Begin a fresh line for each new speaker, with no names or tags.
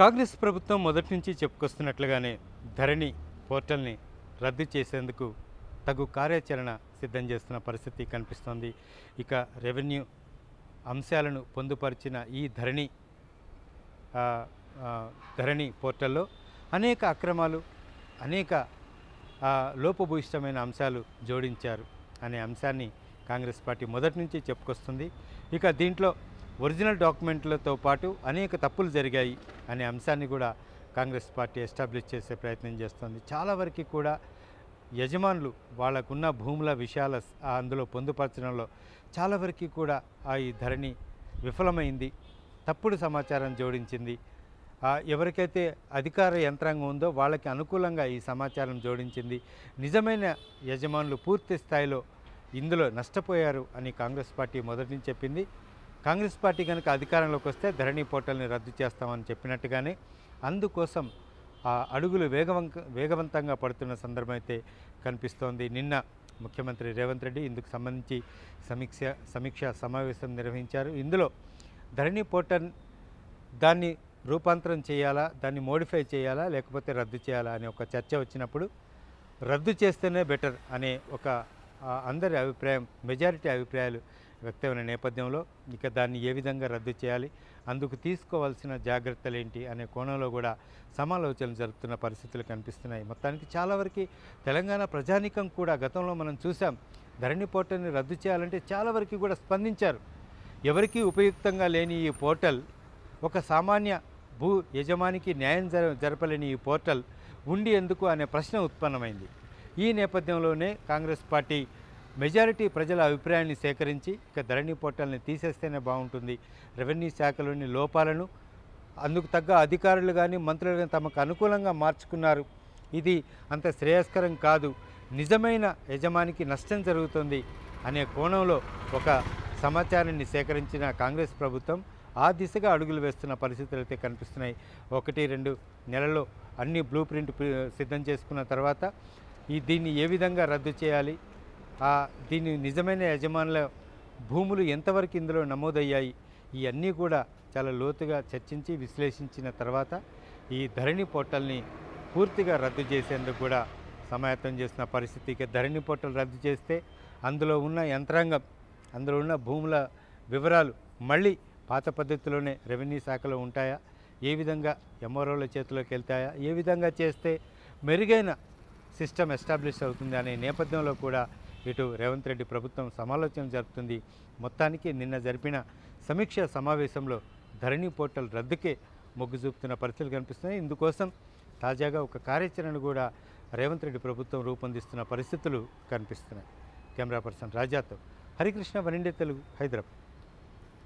కాంగ్రెస్ ప్రభుత్వం మొదటి నుంచి చెప్పుకొస్తున్నట్లుగానే ధరణి పోర్టల్ని రద్దు చేసేందుకు తగు కార్యాచరణ సిద్ధం చేస్తున్న పరిస్థితి కనిపిస్తోంది. ఇక రెవెన్యూ అంశాలను పొందుపరిచిన ఈ ధరణి ధరణి పోర్టల్లో అనేక అక్రమాలు అనేక లోపభూయిష్టమైన అంశాలు జోడించారు అనే అంశాన్ని కాంగ్రెస్ పార్టీ మొదటి నుంచి చెప్పుకొస్తుంది. ఇక దీంట్లో ఒరిజినల్ డాక్యుమెంట్లతో పాటు అనేక తప్పులు జరిగాయి అనే అంశాన్ని కూడా కాంగ్రెస్ పార్టీ ఎస్టాబ్లిష్ చేసే ప్రయత్నం చేస్తుంది. చాలా వరకు కూడా యజమానులు వాళ్ళకున్న భూముల విషయాల అందులో పొందుపరచడంలో చాలా వరకు కూడా ఆ ఈ ధరణి విఫలమైంది. తప్పుడు సమాచారం జోడించింది. ఎవరికైతే అధికార యంత్రాంగం ఉందో వాళ్ళకి అనుకూలంగా ఈ సమాచారం జోడించింది. నిజమైన యజమానులు పూర్తి స్థాయిలో ఇందులో నష్టపోయారు అని కాంగ్రెస్ పార్టీ మొదటి నుంచి చెప్పింది. కాంగ్రెస్ పార్టీ కనుక అధికారంలోకి వస్తే ధరణి పోర్టల్ని రద్దు చేస్తామని చెప్పినట్టుగానే అందుకోసం ఆ అడుగులు వేగవంక వేగవంతంగా పడుతున్న సందర్భం అయితే కనిపిస్తోంది. నిన్న ముఖ్యమంత్రి రేవంత్ రెడ్డి ఇందుకు సంబంధించి సమీక్ష సమీక్ష సమావేశం నిర్వహించారు. ఇందులో ధరణి పోర్టల్ దాన్ని రూపాంతరం చేయాలా దాన్ని మోడిఫై చేయాలా లేకపోతే రద్దు చేయాలా అనే ఒక చర్చ వచ్చినప్పుడు రద్దు చేస్తేనే బెటర్ అనే ఒక అందరి అభిప్రాయం మెజారిటీ అభిప్రాయాలు వ్యక్తమైన నేపథ్యంలో ఇక దాన్ని ఏ విధంగా రద్దు చేయాలి అందుకు తీసుకోవాల్సిన జాగ్రత్తలు ఏంటి అనే కోణంలో కూడా సమాలోచనలు జరుపుతున్న పరిస్థితులు కనిపిస్తున్నాయి. మొత్తానికి చాలా వరకు తెలంగాణ ప్రజానీకం కూడా గతంలో మనం చూసాం ధరణి పోర్టల్ని రద్దు చేయాలంటే చాలా వరకు కూడా స్పందించారు. ఎవరికీ ఉపయుక్తంగా లేని ఈ పోర్టల్ ఒక సామాన్య భూ యజమానికి న్యాయం జర జరపలేని ఈ పోర్టల్ ఉండి ఎందుకు అనే ప్రశ్న ఉత్పన్నమైంది. ఈ నేపథ్యంలోనే కాంగ్రెస్ పార్టీ మెజారిటీ ప్రజల అభిప్రాయాన్ని సేకరించి ఇక ధరణి పోర్టల్ని తీసేస్తేనే బాగుంటుంది. రెవెన్యూ శాఖలోని లోపాలను అందుకు తగ్గ అధికారులు కానీ మంత్రులు కానీ తమకు అనుకూలంగా మార్చుకున్నారు. ఇది అంత శ్రేయస్కరం కాదు. నిజమైన యజమానికి నష్టం జరుగుతుంది అనే కోణంలో ఒక సమాచారాన్ని సేకరించిన కాంగ్రెస్ ప్రభుత్వం ఆ దిశగా అడుగులు వేస్తున్న పరిస్థితులు అయితే కనిపిస్తున్నాయి. ఒకటి రెండు నెలలో అన్ని బ్లూ ప్రింట్ సిద్ధం చేసుకున్న తర్వాత ఈ దీన్ని ఏ విధంగా రద్దు చేయాలి? దీని నిజమైన యజమానుల భూములు ఎంతవరకు ఇందులో నమోదయ్యాయి? ఇవన్నీ కూడా చాలా లోతుగా చర్చించి విశ్లేషించిన తర్వాత ఈ ధరణి పోర్టల్ని పూర్తిగా రద్దు చేసేందుకు కూడా సమాయత్తం చేసిన పరిస్థితికి ధరణి పోర్టల్ రద్దు చేస్తే అందులో ఉన్న యంత్రాంగం అందులో ఉన్న భూముల వివరాలు మళ్ళీ పాత పద్ధతిలోనే రెవెన్యూ శాఖలో ఉంటాయా? ఏ విధంగా ఎంఆర్ఓల చేతిలోకి వెళ్తాయా? ఏ విధంగా చేస్తే మెరుగైన సిస్టమ్ ఎస్టాబ్లిష్ అవుతుంది అనే నేపథ్యంలో కూడా ఇటు రేవంత్ రెడ్డి ప్రభుత్వం సమాలోచన జరుపుతుంది. మొత్తానికి నిన్న జరిపిన సమీక్ష సమావేశంలో ధరణి పోర్టల్ రద్దుకే మొగ్గు చూపుతున్న పరిస్థితులు కనిపిస్తున్నాయి. ఇందుకోసం తాజాగా ఒక కార్యాచరణ కూడా రేవంత్ రెడ్డి ప్రభుత్వం రూపొందిస్తున్న పరిస్థితులు కనిపిస్తున్నాయి. కెమెరా పర్సన్ రాజాతో హరికృష్ణ వనిండే తెలుగు హైదరాబాద్.